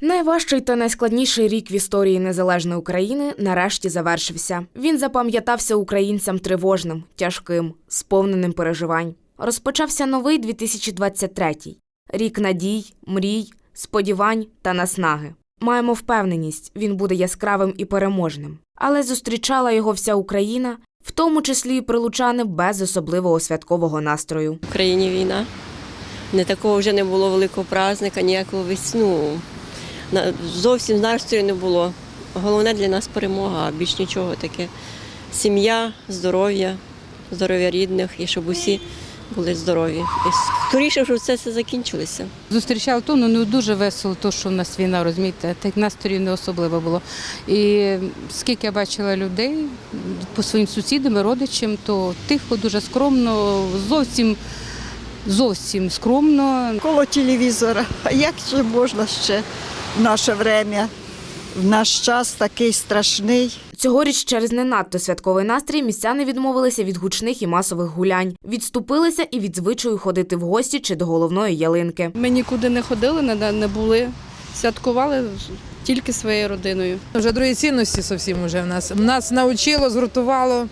Найважчий та найскладніший рік в історії незалежної України нарешті завершився. Він запам'ятався українцям тривожним, тяжким, сповненим переживань. Розпочався новий 2023 – рік надій, мрій, сподівань та наснаги. Маємо впевненість, він буде яскравим і переможним. Але зустрічала його вся Україна, в тому числі і прилучани без особливого святкового настрою. В країні війна. Не такого вже не було великого праздника, ніякого весну. Зовсім настрою не було. Головне для нас перемога, а більш нічого таке. Сім'я, здоров'я, здоров'я рідних і щоб усі були здорові. І скоріше, щоб це все закінчилося. Зустрічали то, ну не дуже весело, то, що в нас війна, розумієте, так настрою не особливо було. І скільки я бачила людей по своїм сусідам родичам, то тихо, дуже скромно, зовсім, зовсім скромно. коло телевізора. А як же можна ще в наше время, в наш час такий страшний? Цьогоріч через не надто святковий настрій містяни відмовилися від гучних і масових гулянь, відступилися і від звичаю ходити в гості чи до головної ялинки. Ми нікуди не ходили, не, були. Святкували тільки своєю родиною. Вже другі цінності зовсім вже в нас. Нас навчило, згуртувало.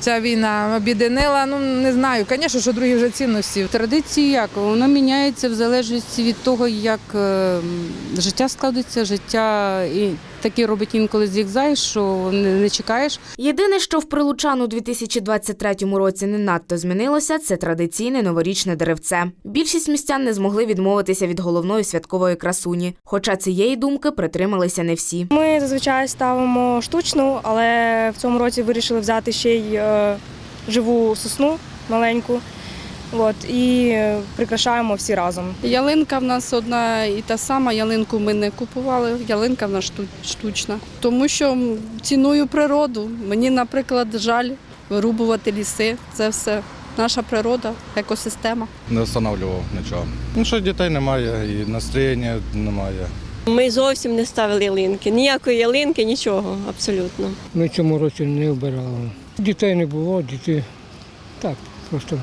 Ця війна об'єднила, Ну не знаю, звісно, що другі вже цінності. Традиції як? Воно міняється в залежності від того, як е, життя складеться, життя і таке робить інколи зігзай, що не, не чекаєш. Єдине, що в прилучан у 2023 році не надто змінилося, це традиційне новорічне деревце. Більшість містян не змогли відмовитися від головної святкової красуні, хоча цієї думки притрималися не всі. Ми зазвичай ставимо штучну, але в цьому році вирішили взяти ще й е, живу сосну маленьку. От, і е, прикрашаємо всі разом. Ялинка в нас одна і та сама. Ялинку ми не купували. Ялинка в нас шту- штучна. Тому що м, ціную природу. Мені, наприклад, жаль вирубувати ліси. Це все наша природа, екосистема. не встановлював нічого. Ну що дітей немає і настроєння немає. Ми зовсім не ставили ялинки. Ніякої ялинки, нічого, абсолютно. Ми цьому році не обирали. Дітей не було, діти так, просто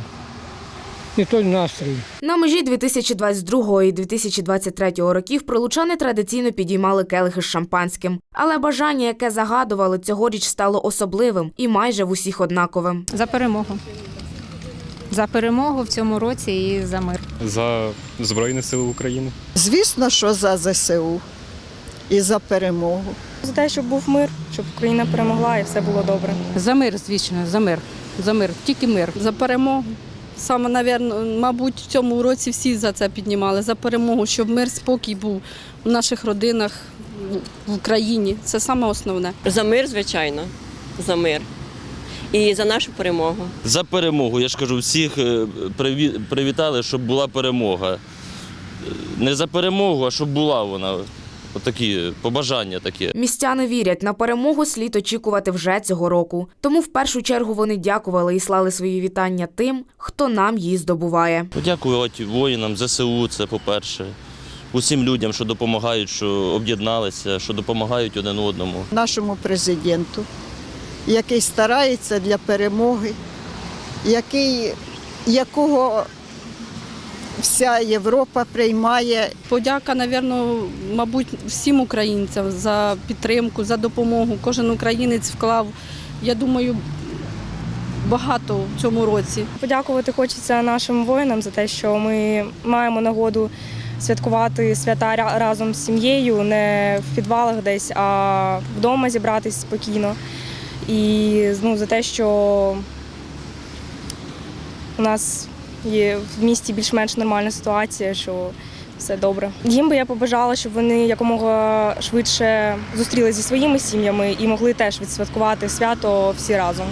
не той настрій. На межі 2022 і 2023 років прилучани традиційно підіймали келихи з шампанським, але бажання, яке загадували, цьогоріч стало особливим і майже в усіх однаковим. За перемогу. За перемогу в цьому році і за мир. за Збройні Сили України. Звісно, що за ЗСУ і за перемогу. За те, щоб був мир, щоб Україна перемогла і все було добре. За мир, звісно, за мир. За мир, тільки мир. За перемогу. Саме, навірно, мабуть, в цьому році всі за це піднімали. За перемогу, щоб мир, спокій був у наших родинах в Україні. Це саме основне. За мир, звичайно, за мир. І за нашу перемогу. За перемогу. Я ж кажу, всіх е, привітали, щоб була перемога. Е, Не за перемогу, а щоб була вона. Отакі побажання таке. Містяни вірять, на перемогу слід очікувати вже цього року. Тому в першу чергу вони дякували і слали свої вітання тим, хто нам її здобуває. Подякувати воїнам, ЗСУ, це по-перше. Усім людям, що допомагають, що об'єдналися, що допомагають один одному. Нашому президенту, який старається для перемоги, який, якого вся Європа приймає Подяка, напевно, мабуть, всім українцям за підтримку, за допомогу. Кожен українець вклав, я думаю, багато в цьому році. Подякувати хочеться нашим воїнам за те, що ми маємо нагоду святкувати свята разом з сім'єю, не в підвалах десь, а вдома зібратись спокійно. І ну, за те, що у нас є в місті більш-менш нормальна ситуація, що все добре. Їм би я побажала, щоб вони якомога швидше зустрілися зі своїми сім'ями і могли теж відсвяткувати свято всі разом.